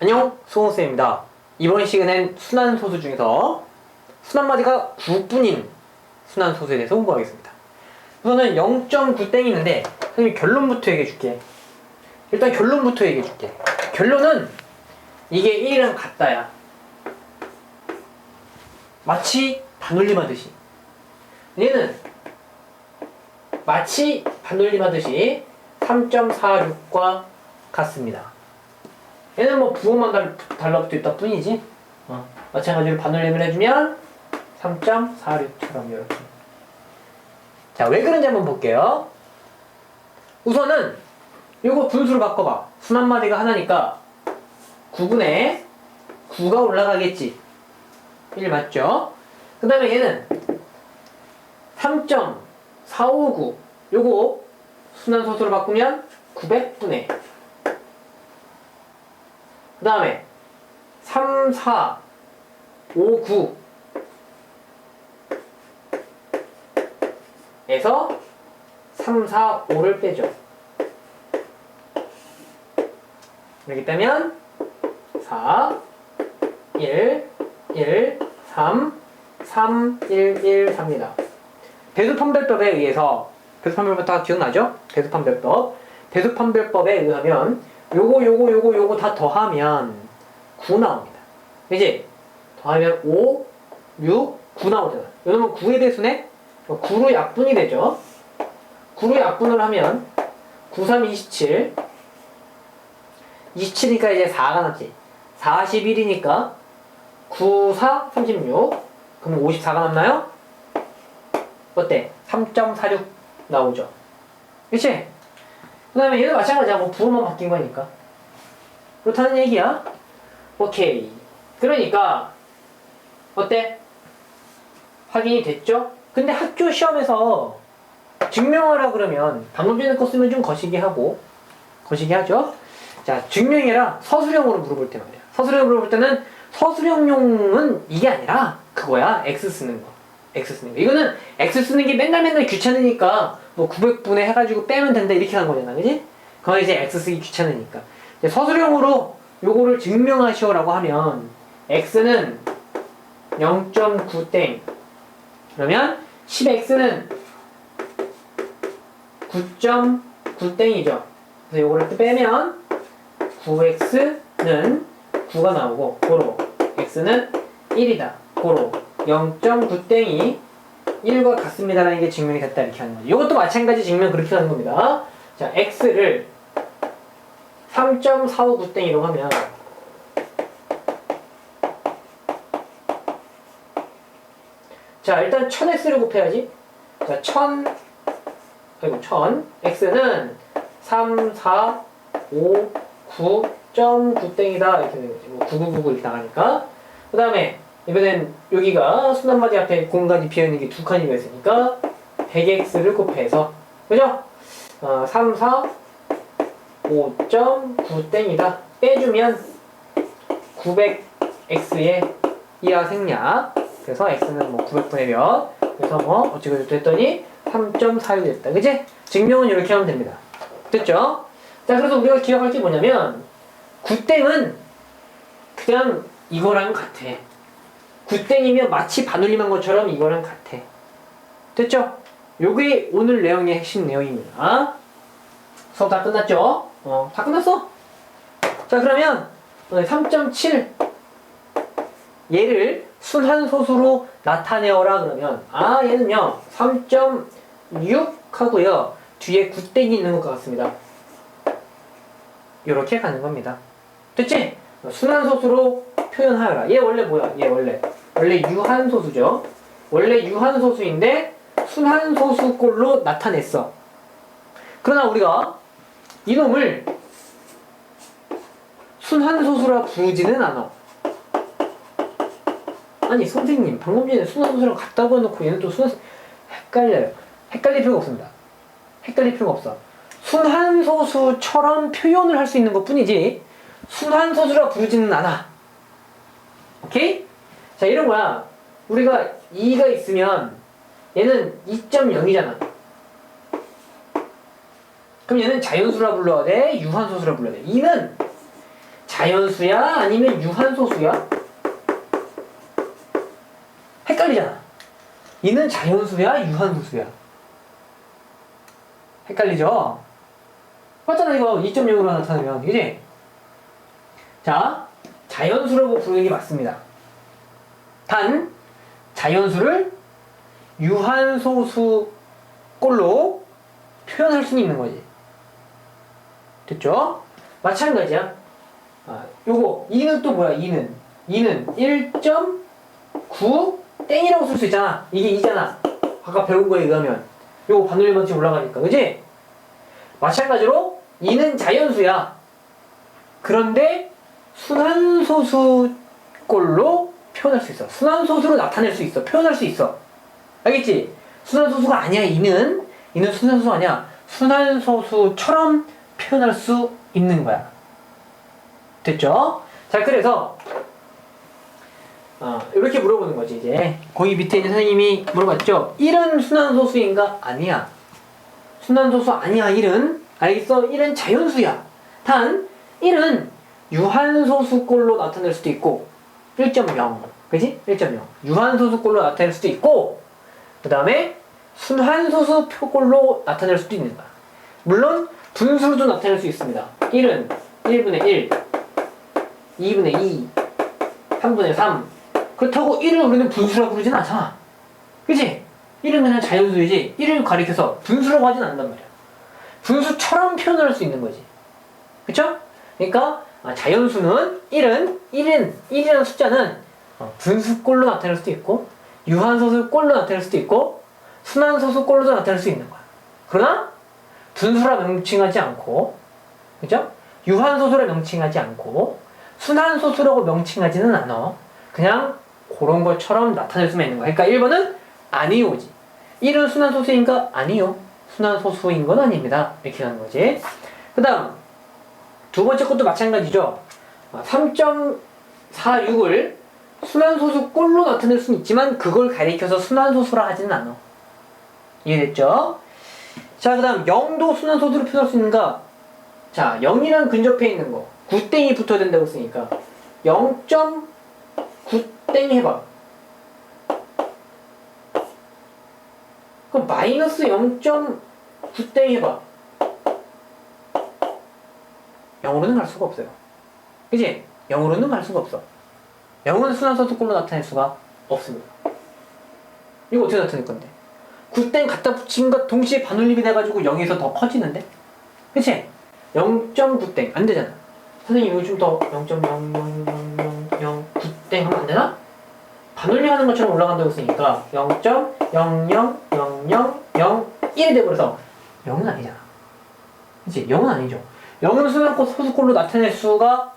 안녕, 수홍쌤입니다. 이번 시간엔 순환소수 중에서 순환마디가 9분인 순환소수에 대해서 공부하겠습니다. 우선은 0.9땡이 있는데 선생님이 결론부터 얘기해 줄게. 일단 결론부터 얘기해 줄게. 결론은 이게 1이랑 같다야. 마치 반올림하듯이. 얘는 마치 반올림하듯이 3.46과 같습니다. 얘는 뭐 부호만 달, 달라붙어 있다 뿐이지. 어. 마찬가지로 반올림을 해주면 3.46처럼 이렇게. 자, 왜 그런지 한번 볼게요. 우선은 이거 분수로 바꿔봐. 순한 마디가 하나니까 9분의 9가 올라가겠지. 1 맞죠? 그 다음에 얘는 3.459 요거 순환소수로 바꾸면 900분의 그 다음에 3, 4, 5, 9 에서 3, 4, 5를 빼죠. 그렇기 때문에 4, 1, 1, 3, 3, 1, 1, 3입니다. 배수판별법에 의해서 배수판별법 다 기억나죠? 배수판별법. 배수판별법에 의하면 요거 요거 요거 요거 다 더하면 9 나옵니다. 이제 더하면 5, 6, 9 나오잖아. 이러면 9의 배수네? 9로 약분이 되죠. 9로 약분을 하면 9, 3, 27 27이니까 이제 4가 남지. 41이니까 9, 4, 36 그럼 54가 남나요? 어때? 3.46 나오죠. 그치? 그 다음에 얘도 마찬가지야. 뭐 부호만 바뀐 거니까. 그렇다는 얘기야. 오케이. 그러니까 어때? 확인이 됐죠? 근데 학교 시험에서 증명하라 그러면 방금 전에 거 쓰면 좀 거시기 하고 거시기 하죠? 자, 증명해라. 서술형으로 물어볼 때 말이야. 서술형으로 물어볼 때는 서술형용은 이게 아니라 그거야. X 쓰는 거. X 쓰는 거. 이거는 X 쓰는 게 맨날 맨날 귀찮으니까 뭐 900분에 해가지고 빼면 된다 이렇게 한 거잖아. 그지? 그건 이제 X 쓰기 귀찮으니까. 서술형으로 요거를 증명하시오 라고 하면 X는 0.9땡. 그러면 10X는 9.9땡이죠. 그래서 요거를 또 빼면 9X는 9가 나오고 고로 X는 1이다. 고로 0.9땡이 1과 같습니다라는 게 증명이 됐다 이렇게 하는 거죠. 이것도 마찬가지 증명 그렇게 하는 겁니다. 자, x를 3.459땡이라고 하면 자, 일단 1000x를 곱해야지. 자, 1000 아이고 1000 x는 3, 4, 5, 9.9땡이다 이렇게 되는 거지. 뭐 9999 이렇게 나가니까. 그 다음에 이번엔 여기가 순환마디 앞에 공간이 비어있는 게 두 칸이 있으니까 100x를 곱해서 그죠? 어, 3, 4, 5.9 땡이다 빼주면 900x의 이하 생략 그래서 x는 뭐 900분의 몇 그래서 뭐 어찌고 저찌 했더니 3.46이 됐다 그지? 증명은 이렇게 하면 됩니다 됐죠? 자 그래서 우리가 기억할 게 뭐냐면 9땡은 그냥 이거랑 같아 9땡이면 마치 반올림한 것처럼 이거랑 같아. 됐죠? 요게 오늘 내용의 핵심 내용입니다. 수업 다 끝났죠? 어, 다 끝났어? 자, 그러면 3.7 얘를 순환소수로 나타내어라 그러면 아, 얘는요. 3.6 하고요. 뒤에 9땡이 있는 것 같습니다. 이렇게 가는 겁니다. 됐지? 순환소수로 표현하여라. 얘 원래 뭐야? 얘 원래 원래 유한소수죠. 원래 유한소수인데 순환소수꼴로 나타냈어. 그러나 우리가 이놈을 순환소수라 부르지는 않아. 아니 선생님 방금 전에 순환소수랑 같다고 해놓고 얘는 또 순환 헷갈려요. 헷갈릴 필요가 없습니다. 헷갈릴 필요가 없어. 순환소수처럼 표현을 할 수 있는 것 뿐이지 순환소수라 부르지는 않아. 오케이? 자, 이런 거야. 우리가 2가 있으면 얘는 2.0이잖아. 그럼 얘는 자연수라 불러야 돼? 유한소수라 불러야 돼? 2는 자연수야? 아니면 유한소수야? 헷갈리잖아. 이는 자연수야? 유한소수야? 헷갈리죠? 맞잖아, 이거 2.0으로 나타내면. 그지? 자, 자연수라고 부르는 게 맞습니다. 단, 자연수를 유한소수 꼴로 표현할 수는 있는 거지. 됐죠? 마찬가지야. 아, 요거 2는 또 뭐야? 2는 2는 1.9 땡이라고 쓸 수 있잖아. 이게 2잖아. 아까 배운 거에 의하면 요거 반올림 반칙 올라가니까, 그지? 마찬가지로 2는 자연수야. 그런데 순환소수 꼴로 표현할 수 있어. 순환소수로 나타낼 수 있어. 표현할 수 있어. 알겠지? 순환소수가 아니야, 2는. 2는 순환소수 아니야. 순환소수처럼 표현할 수 있는 거야. 됐죠? 자, 그래서, 어, 이렇게 물어보는 거지, 이제. 거기 밑에 있는 선생님이 물어봤죠? 1은 순환소수인가? 아니야. 순환소수 아니야, 1은. 알겠어? 1은 자연수야. 단, 1은 유한소수꼴로 나타낼 수도 있고, 1.0. 그지? 1.0. 유한소수꼴로 나타낼 수도 있고, 그 다음에 순환소수 표꼴로 나타낼 수도 있는 거야. 물론 분수로도 나타낼 수 있습니다. 1은 1분의 1, 2분의 2, 3분의 3. 그렇다고 1을 우리는 분수라고 부르진 않잖아. 그지? 1은 그냥 자연수이지 1을 가리켜서 분수라고 하진 않는단 말이야. 분수처럼 표현할 수 있는 거지. 그쵸? 그러니까 아, 자연수는 1은 1은 1이라는 숫자는 어, 분수꼴로 나타낼 수도 있고 유한소수꼴로 나타낼 수도 있고 순환소수꼴로도 나타낼 수 있는 거야. 그러나 분수라 명칭하지 않고 그죠? 유한소수라 명칭하지 않고 순환소수라고 명칭하지는 않아. 그냥 그런 것처럼 나타낼 수만 있는 거야. 그러니까 1번은 아니오지. 1은 순환소수인가? 아니요. 순환소수인 건 아닙니다. 이렇게 하는 거지. 그 다음 두 번째 것도 마찬가지죠. 3.46을 순환소수 꼴로 나타낼 수는 있지만 그걸 가리켜서 순환소수라 하지는 않아. 이해됐죠? 자, 그 다음 0도 순환소수로 표현할 수 있는가? 자, 0이랑 근접해 있는 거. 9땡이 붙어야 된다고 했으니까 0.9땡 해봐. 그럼 마이너스 0.9땡 해봐. 0으로는 갈 수가 없어요. 그지? 0으로는 갈 수가 없어. 0은 순환소수꼴로 나타낼 수가 없습니다. 이거 어떻게 나타낼 건데? 9땡 갖다 붙인과 동시에 반올림이 돼가지고 0에서 더 커지는데? 그치? 0.9땡 안 되잖아. 선생님 이거 좀 더 0.00009땡 하면 안 되나? 반올림 하는 것처럼 올라간다고 했으니까 0.00001이 돼버려서 0은 아니잖아. 그치? 0은 아니죠. 0은 순환골 소수꼴로 나타낼 수가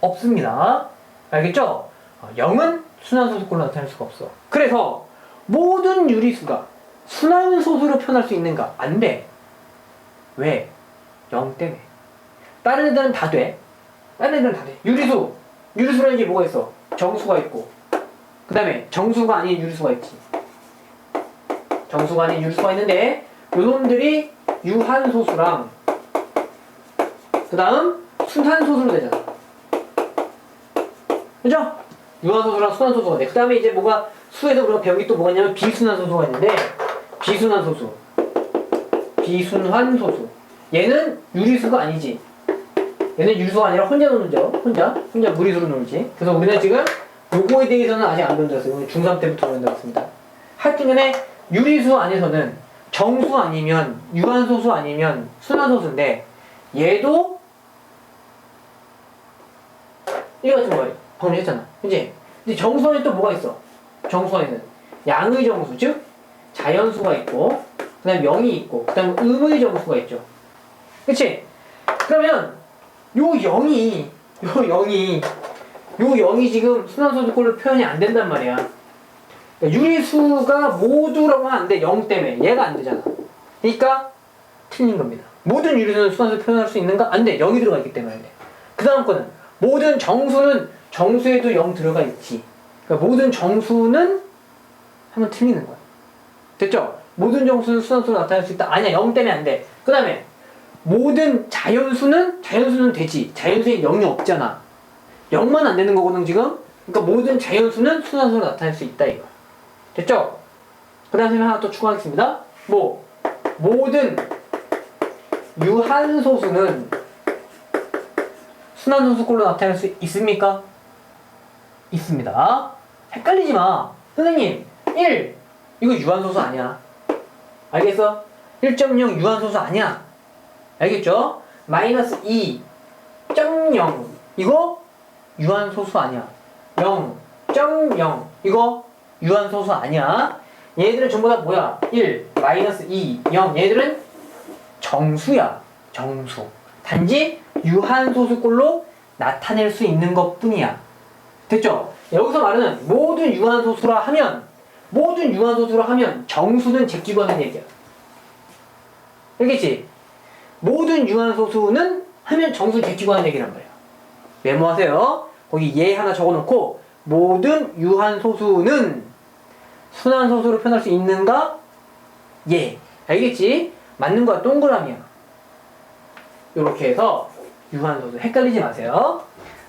없습니다. 알겠죠? 0은 순환 소수꼴로 나타낼 수가 없어. 그래서 모든 유리수가 순환 소수로 표현할 수 있는가? 안 돼. 왜? 0 때문에. 다른 애들은 다 돼. 다른 애들은 다 돼. 유리수. 유리수라는 게 뭐가 있어? 정수가 있고. 그 다음에 정수가 아닌 유리수가 있지. 정수가 아닌 유리수가 있는데 요놈들이 유한소수랑 그 다음 순환소수로 되잖아. 그죠? 유한소수랑 순환소수가 돼. 그 다음에 이제 뭐가 수에서 우리가 배운 게 또 뭐가 있냐면 비순환소수가 있는데 비순환소수 비순환소수 얘는 유리수가 아니지 얘는 유리수가 아니라 혼자 노는 죠 혼자 혼자 무리수로 놀지 그래서 우리는 지금 요거에 대해서는 아직 안 배운다고 했어요 중3 때부터 배운다고 했습니다 하여튼간에 유리수 안에서는 정수 아니면 유한소수 아니면 순환소수인데 얘도 이거 같은 거예요 방금 했잖아 그지? 근데 정수안에 또 뭐가 있어? 정수안에는 양의 정수 즉 자연수가 있고 그 다음에 명이 있고 그 다음에 음의 정수가 있죠 그치? 그러면 요 0이 요 0이 요 0이 지금 순환소수꼴로 표현이 안 된단 말이야 그러니까 유리수가 모두라고 하면 안 돼. 0 때문에. 얘가 안 되잖아. 그러니까 틀린 겁니다. 모든 유리수는 순환수 표현할 수 있는가? 안 돼. 0이 들어가 있기 때문에 안 돼. 그 다음 거는 모든 정수는 정수에도 0 들어가 있지. 그러니까 모든 정수는 하면 틀리는 거야. 됐죠? 모든 정수는 순환수로 나타낼 수 있다. 아니야. 0 때문에 안 돼. 그 다음에 모든 자연수는 자연수는 되지. 자연수에 0이 없잖아. 0만 안 되는 거거든 지금. 그러니까 모든 자연수는 순환수로 나타낼 수 있다 이거. 됐죠? 그 다음에 하나 또 추가하겠습니다. 뭐 모든 유한소수는 순환소수꼴로 나타낼 수 있습니까? 있습니다. 헷갈리지 마. 선생님, 1. 이거 유한소수 아니야. 알겠어? 1.0 유한소수 아니야. 알겠죠? 마이너스 2.0 이거 유한소수 아니야. 0.0 이거 유한소수 아니야. 얘들은 전부 다 뭐야? 1, 마이너스 2, 0 얘들은 정수야. 정수. 단지 유한소수꼴로 나타낼 수 있는 것 뿐이야. 됐죠? 여기서 말하는 모든 유한소수라 하면 모든 유한소수라 하면 정수는 제끼고 하는 얘기야. 알겠지? 모든 유한소수는 하면 정수 제끼고 하는 얘기란 말이야. 메모하세요. 거기 예 하나 적어놓고 모든 유한소수는 순환소수로 표현할 수 있는가? 예. 알겠지? 맞는 거야. 동그라미야. 이렇게 해서 유한소수 헷갈리지 마세요.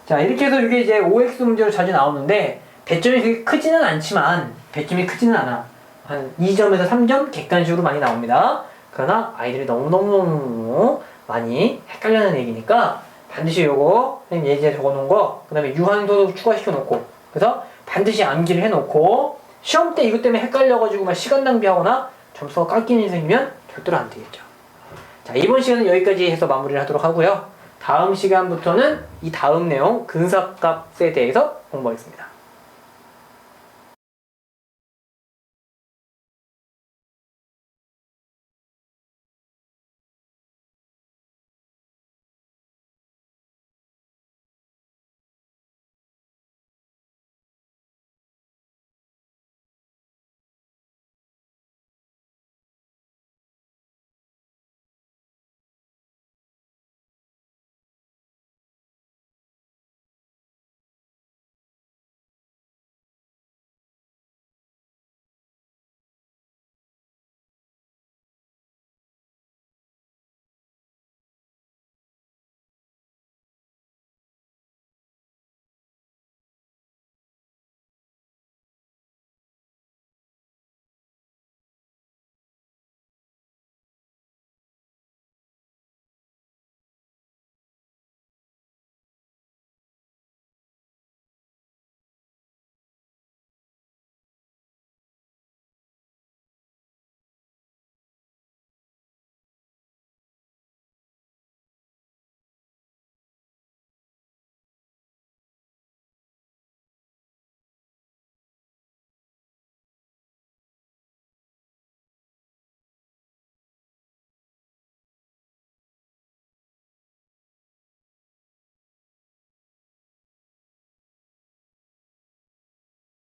자 이렇게 해서 이게 이제 OX 문제로 자주 나오는데 배점이 그렇게 크지는 않지만 배점이 크지는 않아. 한 2점에서 3점 객관식으로 많이 나옵니다. 그러나 아이들이 너무너무 많이 헷갈려하는 얘기니까 반드시 요거 선생님 예제에 적어놓은 거, 그 다음에 유한소도 추가시켜 놓고, 그래서 반드시 암기를 해놓고, 시험 때 이것 때문에 헷갈려가지고 막 시간 낭비하거나 점수가 깎이는 일이 생기면 절대로 안 되겠죠. 자, 이번 시간은 여기까지 해서 마무리를 하도록 하고요. 다음 시간부터는 이 다음 내용, 근사값에 대해서 공부하겠습니다.